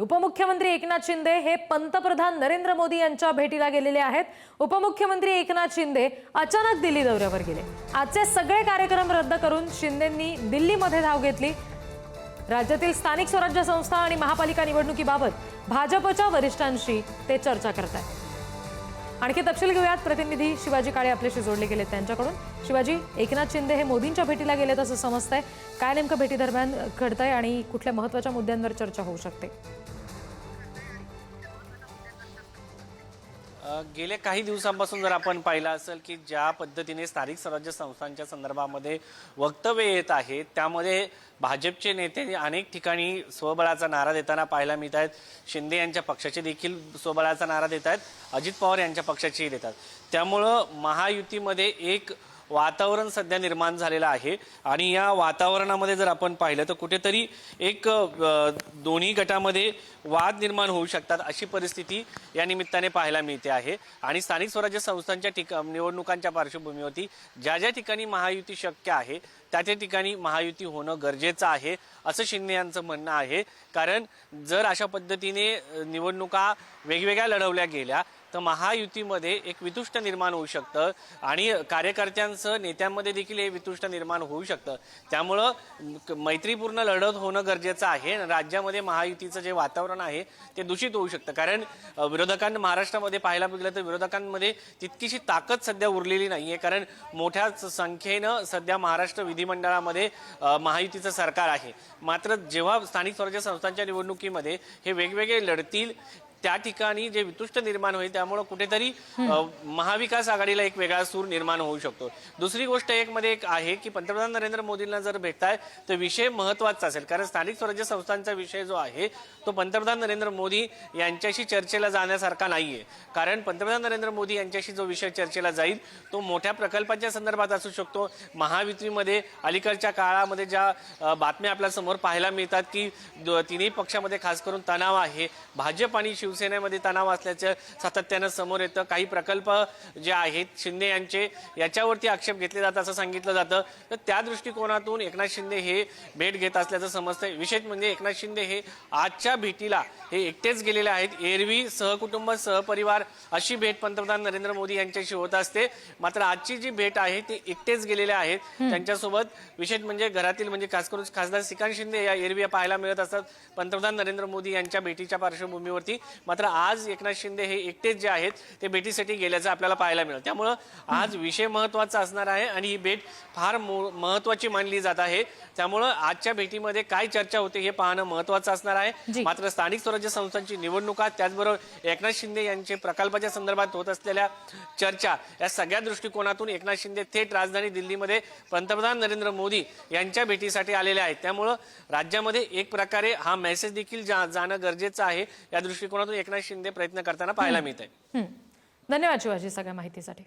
उपमुख्यमंत्री एकनाथ शिंदे हे पंतप्रधान नरेंद्र मोदी यांच्या भेटीला गेलेले आहेत. उपमुख्यमंत्री एकनाथ शिंदे अचानक दिल्ली दौऱ्यावर गेले. आजचे सगळे कार्यक्रम रद्द करून शिंदेंनी दिल्लीमध्ये धाव घेतली. राज्यातील स्थानिक स्वराज्य संस्था आणि महापालिका निवडणुकीबाबत भाजपच्या वरिष्ठांशी ते चर्चा करत आहेत आणखी तपशील घेऊयात. प्रतिनिधी शिवाजी काळे आपल्याशी जोडले गेले त्यांच्याकडून. शिवाजी एकनाथ शिंदे हे मोदींच्या भेटीला गेलेत असं समजतंय. काय नेमकं भेटी दरम्यान घडतंय आणि कुठल्या महत्त्वाच्या मुद्द्यांवर चर्चा होऊ शकते? गेल्या काही दिवसांपासून जर आपण पाहिलं असेल की ज्या पद्धतीने स्थानिक स्वराज्य संस्थांच्या संदर्भामध्ये वक्तव्य येत आहे त्यामध्ये भाजपचे नेते अनेक ठिकाणी स्वबळाचा नारा देताना पाहायला मिळत आहेत. शिंदे यांच्या पक्षाचे देखील स्वबळाचा नारा देत आहेत. अजित पवार यांच्या पक्षाचेही देतात त्यामुळं महायुतीमध्ये एक वातावरण सध्या निर्माण झालेलं आहे. आणि या वातावरणामध्ये जर आपण पाहिलं तर कुठेतरी एक दोन्ही गटामध्ये वाद निर्माण होऊ शकतात अशी परिस्थिती या निमित्ताने पाहायला मिळते आहे. आणि स्थानिक स्वराज्य संस्थांच्या ठिका निवडणुकांच्या पार्श्वभूमीवरती ज्या ज्या ठिकाणी महायुती शक्य आहे त्या त्या ठिकाणी महायुती होणं गरजेचं आहे असं शिंदे यांचं म्हणणं आहे. कारण जर अशा पद्धतीने निवडणुका वेगवेगळ्या लढवल्या गेल्या तर महायुतीमध्ये एक वितुष्ट निर्माण होऊ शकतं आणि कार्यकर्त्यांसह नेत्यांमध्ये देखील हे वितुष्ट निर्माण होऊ शकतं. त्यामुळं क- मैत्रीपूर्ण लढत होणं गरजेचं आहे राज्यामध्ये महायुतीचं जे वातावरण आहे ते दूषित होऊ शकतं. कारण विरोधकांना महाराष्ट्रामध्ये पाहायला गेलं तर विरोधकांमध्ये तितकीशी ताकद सध्या उरलेली नाही आहे कारण मोठ्या संख्येनं सध्या महाराष्ट्र विधिमंडळामध्ये महायुतीचं सरकार आहे. मात्र जेव्हा स्थानिक स्वराज्य संस्थांच्या निवडणुकीमध्ये हे वेगवेगळे लढतील त्या ठिकाणी जे वितुष्ट निर्माण होईल त्यामुळं कुठेतरी महाविकास आघाडीला एक वेगळा सूर निर्माण होऊ शकतो. दुसरी गोष्ट एक मध्ये एक आहे की पंतप्रधान नरेंद्र मोदींना जर भेटताय तर विषय महत्त्वाचा असेल. कारण स्थानिक स्वराज्य संस्थांचा विषय जो आहे तो पंतप्रधान नरेंद्र मोदी यांच्याशी चर्चेला जाण्यासारखा नाहीये. कारण पंतप्रधान नरेंद्र मोदी यांच्याशी जो विषय चर्चेला जाईल तो मोठ्या प्रकल्पाच्या संदर्भात असू शकतो. महायुतीमध्ये अलीकडच्या काळामध्ये ज्या बातम्या आपल्यासमोर पाहायला मिळतात की तिन्ही पक्षामध्ये खास करून तणाव आहे. भाजप आणि शिवसेनेमध्ये तणाव असल्याचं सातत्यानं समोर येतं. काही प्रकल्प जे आहेत शिंदे यांचे याच्यावरती आक्षेप घेतले जातात असं सांगितलं जातं. तर त्या दृष्टिकोनातून एकनाथ शिंदे हे भेट घेत असल्याचं समजतंय. विशेष म्हणजे एकनाथ शिंदे हे आजच्या भेटीला हे एकटेच गेलेले आहेत. एरवी सहकुटुंब सहपरिवार अशी भेट पंतप्रधान नरेंद्र मोदी यांच्याशी होत असते. मात्र आजची जी भेट आहे ती एकटेच गेलेले आहेत. त्यांच्यासोबत विशेष म्हणजे घरातील म्हणजे खास करून खासदार श्रीकांत शिंदे या एरवी पाहायला मिळत असतात पंतप्रधान नरेंद्र मोदी यांच्या भेटीच्या पार्श्वभूमीवरती. मात्र आज एकनाथ शिंदे हे एकटेच जे आहेत ते भेटीसाठी गेल्याचं आपल्याला पाहायला मिळेल. त्यामुळं आज विषय महत्त्वाचा असणार आहे आणि ही भेट फार महत्वाची मानली जात आहे. त्यामुळं आजच्या भेटीमध्ये काय चर्चा होते हे पाहणं महत्वाचं असणार. आहे. मात्र स्थानिक स्वराज्य संस्थांची निवडणुका त्याचबरोबर एकनाथ शिंदे यांचे प्रकल्पाच्या संदर्भात होत असलेल्या चर्चा या सगळ्या दृष्टिकोनातून एकनाथ शिंदे थेट राजधानी दिल्लीमध्ये पंतप्रधान नरेंद्र मोदी यांच्या भेटीसाठी आलेले आहेत. त्यामुळं राज्यामध्ये एक प्रकारे हा मेसेज देखील जा- जाणं गरजेचं आहे या दृष्टिकोनातून. एकनाथ शिंदे प्रयत्न करताना पाहायला मिळत आहे. धन्यवाद शिवाजी सगळ्या माहितीसाठी.